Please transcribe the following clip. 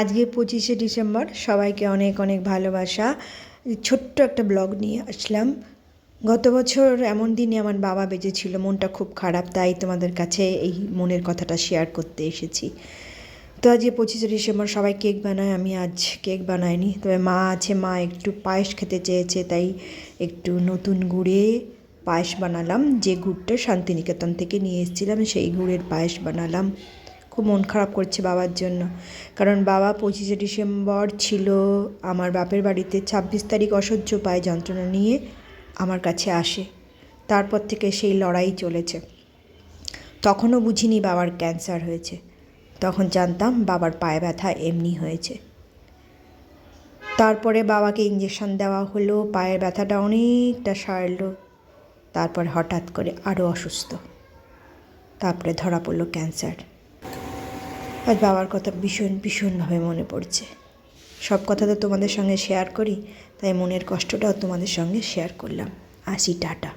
আজকে পঁচিশে ডিসেম্বর, সবাইকে অনেক অনেক ভালোবাসা। ছোট্ট একটা ব্লগ নিয়ে আসলাম। গত বছর এমন দিনে আমার বাবা বেঁচেছিল, মনটা খুব খারাপ, তাই তোমাদের কাছে এই মনের কথাটা শেয়ার করতে এসেছি। তো আজকে পঁচিশে ডিসেম্বর, সবাই কেক বানায়, আমি আজ কেক বানাইনি। তবে মা আছে, মা একটু পায়েস খেতে চেয়েছে, তাই একটু নতুন গুড়ে পায়েস বানালাম। যে গুড়টা শান্তিনিকেতন থেকে নিয়ে এসেছিলাম, সেই গুড়ের পায়েস বানালাম। খুব মন খারাপ করছে বাবার জন্য। কারণ বাবা পঁচিশে ডিসেম্বর ছিল, আমার বাপের বাড়িতে ছাব্বিশ তারিখ অসহ্য পায়ে যন্ত্রণা নিয়ে আমার কাছে আসে। তারপর থেকে সেই লড়াই চলেছে। তখনও বুঝিনি বাবার ক্যান্সার হয়েছে। তখন জানতাম বাবার পায়ে ব্যথা এমনি হয়েছে। তারপরে বাবাকে ইঞ্জেকশন দেওয়া হলো, পায়ের ব্যথাটা অনেকটা সারল। তারপর হঠাৎ করে আরও অসুস্থ। তারপরে ধরা পড়ল ক্যান্সার। আজ বাবার কথা ভীষণ, ভীষণভাবে মনে পড়ছে। সব কথা তো তোমাদের সঙ্গে শেয়ার করি, তাই মনের কষ্টটাও তোমাদের সঙ্গে শেয়ার করলাম। আসি, টাটা।